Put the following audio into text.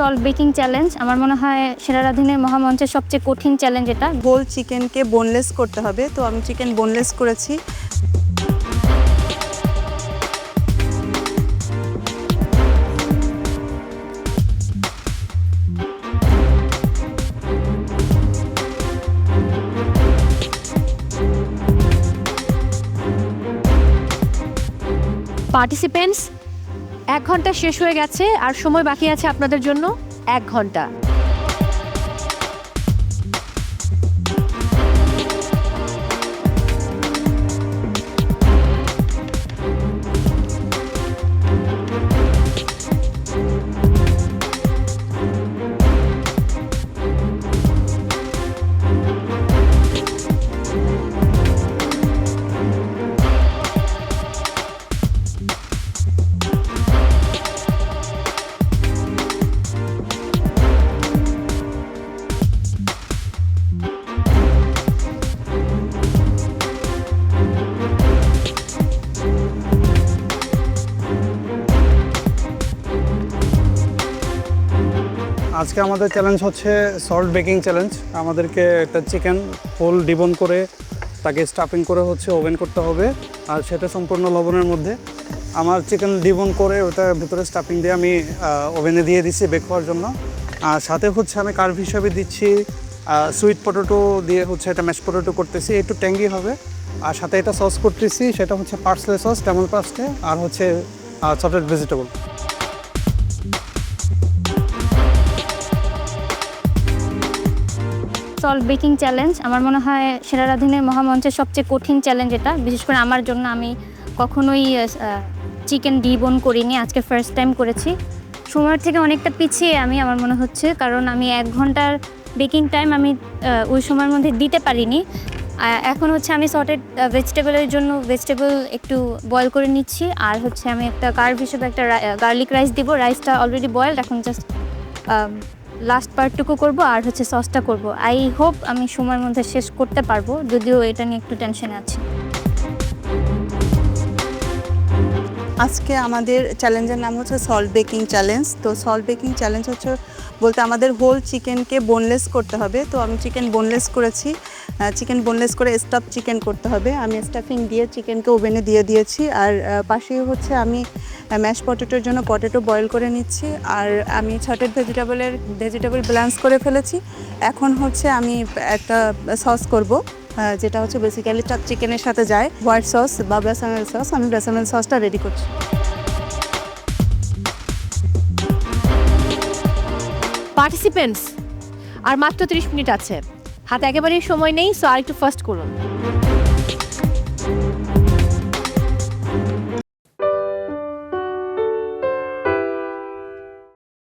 Salt baking challenge. আমার মনে হয় সেরারাধীনের মহামঞ্চের সবচেয়ে কঠিন চ্যালেঞ্জ এটা। হোল চিকেনকে বোনলেস করতে হবে তো আমি চিকেন বোনলেস করেছি। পার্টিসিপেন্টস এক ঘণ্টা শেষ হয়ে গেছে আর সময় বাকি আছে আপনাদের জন্য। এক ঘণ্টা। আজকে আমাদের চ্যালেঞ্জ হচ্ছে সল্ট বেকিং চ্যালেঞ্জ আমাদেরকে একটা চিকেন হোল ডিবন করে তাকে স্টাফিং করে হচ্ছে ওভেন করতে হবে, আর সেটা সম্পূর্ণ লবণের মধ্যে। আমার চিকেন ডিবন করে ওটা ভিতরে স্টাফিং দিয়ে আমি ওভেনে দিয়ে দিচ্ছি বেক হওয়ার জন্য। আর সাথে হচ্ছে আমি কার্ভ হিসাবে দিচ্ছি সুইট পটেটো দিয়ে হচ্ছে এটা ম্যাশ পটেটো করতেছি, একটু ট্যাঙ্গি হবে। আর সাথে এটা সস করতেছি, সেটা হচ্ছে পার্সলে সস টেমন পাস্টে আর হচ্ছে সফটেড ভেজিটেবল সল্ট বেকিং চ্যালেঞ্জ। আমার মনে হয় সেরারাধীনের মহামঞ্চের সবচেয়ে কঠিন চ্যালেঞ্জ এটা। বিশেষ করে আমার জন্য আমি কখনোই চিকেন ডিবোন করিনি। আজকে ফার্স্ট টাইম করেছি। সময়ের থেকে অনেকটা পিছিয়ে আমি, আমার মনে হচ্ছে। কারণ আমি এক ঘণ্টার বেকিং টাইম আমি ওই সময়ের মধ্যে দিতে পারিনি। এখন হচ্ছে আমি সর্টেড ভেজিটেবলের জন্য ভেজিটেবল একটু বয়েল করে নিচ্ছি। আর হচ্ছে আমি একটা কার্ভ হিসেবে একটা গার্লিক রাইস দিব। রাইসটা অলরেডি বয়েল এখন জাস্ট লাস্ট পার্টটুকু করব আর হচ্ছে সসটা করব। আই হোপ আমি সময়ের মধ্যে শেষ করতে পারব, যদিও এটা নিয়ে একটু টেনশনে আছি। আজকে আমাদের চ্যালেঞ্জের নাম হচ্ছে সল্ট বেকিং চ্যালেঞ্জ তো সল্ট বেকিং চ্যালেঞ্জ হচ্ছে বলতে আমাদের হোল চিকেনকে বোনলেস করতে হবে। তো আমি চিকেন বোনলেস করেছি। চিকেন বোনলেস করে স্টাফ চিকেন করতে হবে। আমি স্টাফিং দিয়ে চিকেনকে ওভেনে দিয়ে দিয়েছি। আর পাশেই হচ্ছে আমি ম্যাশ পটেটোর জন্য পটেটো বয়েল করে নিচ্ছি। আর আমি ছটেড ভেজিটেবলের ভেজিটেবল ব্যালেন্স করে ফেলেছি। এখন হচ্ছে আমি একটা সস করব যেটা হচ্ছে বেসিক্যালি চাপ চিকেনের সাথে যায়। হোয়াইট সস বা বেসামেল সস আমি বেসামেল সসটা রেডি করছি। পার্টিসিপেন্টস আর মাত্র 30 মিনিট আছে। হাতে একেবারেই সময় নেই সো আর একটু ফার্স্ট করুন।